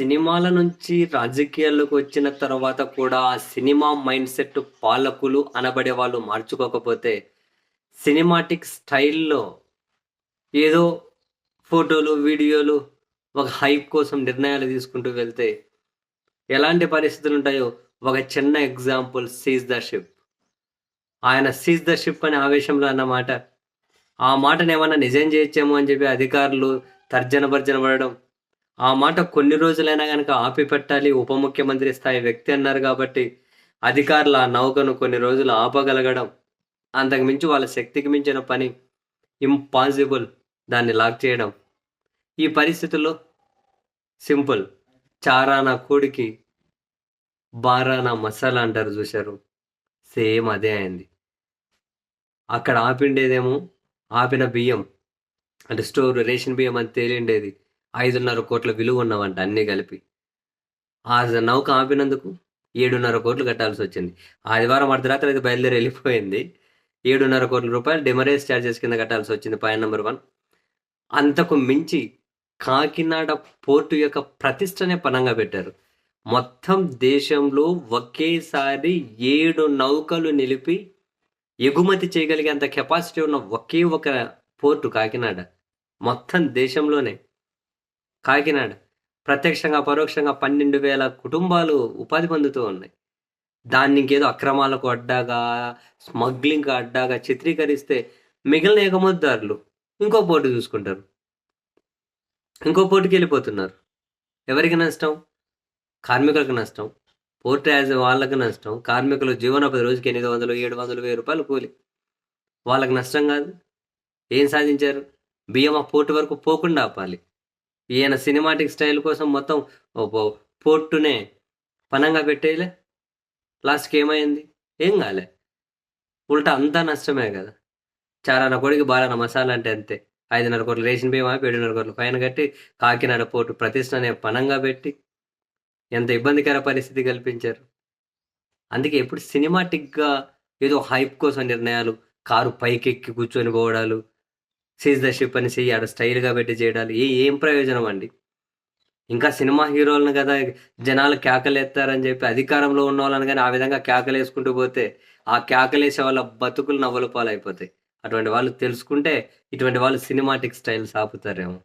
సినిమాల నుంచి రాజకీయాల్లోకి వచ్చిన తర్వాత కూడా ఆ సినిమా మైండ్ సెట్ పాలకులు అనబడే వాళ్ళు మార్చుకోకపోతే సినిమాటిక్ స్టైల్లో ఏదో ఫోటోలు వీడియోలు ఒక హైప్ కోసం నిర్ణయాలు తీసుకుంటూ వెళ్తే ఎలాంటి పరిస్థితులు ఉంటాయో? ఒక చిన్న ఎగ్జాంపుల్ సీజ్ ద షిప్. ఆయన సీజ్ ద షిప్ అనే ఆవేశంలో అన్నమాట. ఆ మాటను ఏమన్నా నిజం చేయొచ్చేమో అని చెప్పి అధికారులు తర్జన భర్జన పడడం ఆ మాట కొన్ని రోజులైనా కనుక ఆపి పెట్టాలి ఉప ముఖ్యమంత్రి స్థాయి వ్యక్తి అన్నారు కాబట్టి అధికారుల నౌకను కొన్ని రోజులు ఆపగలగడం అంతకు మించి వాళ్ళ శక్తికి మించిన పని ఇంపాసిబుల్ దాన్ని లాక్ చేయడం. ఈ పరిస్థితుల్లో సింపుల్. చారానా కోడికి బారానా మసాలా అంటారు చూశారు. సేమ్ అదే అయింది. అక్కడ ఆపిండేదేమో ఆపిన బియ్యం అంటే స్టోర్ రేషన్ బియ్యం అని తేలిండేది. ఐదున్నర కోట్ల విలువ ఉన్నవంట అన్నీ కలిపి. ఆ నౌక ఆపినందుకు ఏడున్నర కోట్లు కట్టాల్సి వచ్చింది. ఆదివారం అర్ధరాత్రి అయితే బయలుదేరి వెళ్ళిపోయింది. ఏడున్నర కోట్ల రూపాయలు డెమరేజ్ ఛార్జెస్ కింద కట్టాల్సి వచ్చింది పాయింట్ నెంబర్ వన్. అంతకు మించి కాకినాడ పోర్టు యొక్క ప్రతిష్టనే పనంగా పెట్టారు. మొత్తం దేశంలో ఒకేసారి ఏడు నౌకలు నిలిపి ఎగుమతి చేయగలిగేంత కెపాసిటీ ఉన్న ఒకే ఒక పోర్టు కాకినాడ. మొత్తం దేశంలోనే. కాకినాడ. ప్రత్యక్షంగా పరోక్షంగా పన్నెండు వేల కుటుంబాలు ఉపాధి పొందుతూ ఉన్నాయి. దాన్ని ఇంకేదో అక్రమాలకు అడ్డాగా స్మగ్లింగ్కి అడ్డాగా చిత్రీకరిస్తే మిగిలిన ఎగుమతిదారులు ఇంకో పోటు చూసుకుంటారు. ఇంకో పోటుకి వెళ్ళిపోతున్నారు. ఎవరికి నష్టం? కార్మికులకు నష్టం. పోర్ట్ యాజ్ వాళ్ళకి నష్టం. కార్మికులు జీవనోపాధి రోజుకి ఎనిమిది వందలు ఏడు వందలు వెయ్యి రూపాయలు కూలి. వాళ్ళకి నష్టం కాదు. ఏం సాధించారు? బియ్యం ఆ పోర్టు వరకు పోకుండా ఆపాలి. ఈయన సినిమాటిక్ స్టైల్ కోసం మొత్తం ఓ పోర్టునే పనంగా పెట్టేయలే లాస్ట్కి ఏమైంది? ఏం కాలే. ఉల్టా అంతా నష్టమే కదా. చారాన కొడికి బారాన మసాలా అంటే అంతే. ఐదున్నర కోట్లు రేషన్ బియ్యం ఆపి ఏడున్నర కోట్లు ఫైన్ కట్టి కాకినాడ పోర్టు ప్రతిష్టనే పనంగా పెట్టి ఎంత ఇబ్బందికర పరిస్థితి కల్పించారు. అందుకే ఎప్పుడు సినిమాటిక్గా ఏదో హైప్ కోసం నిర్ణయాలు కారు పైకెక్కి కూర్చొని పోవడాలు సీజ్ ద షిప్ అని చెయ్యి ఆడ స్టైల్గా పెట్టి చేయడాలు. ఏ ఏం ప్రయోజనం అండి? ఇంకా సినిమా హీరోలను కదా జనాలు కేకలేస్తారని చెప్పి అధికారంలో ఉన్న వాళ్ళని కానీ ఆ విధంగా కేకలేసుకుంటూ పోతే ఆ కేకలేసే వాళ్ళ బతుకులు నవ్వుల పాలైపోతాయి. అటువంటి వాళ్ళు తెలుసుకుంటే ఇటువంటి వాళ్ళు సినిమాటిక్ స్టైల్స్ ఆపుతారేమో.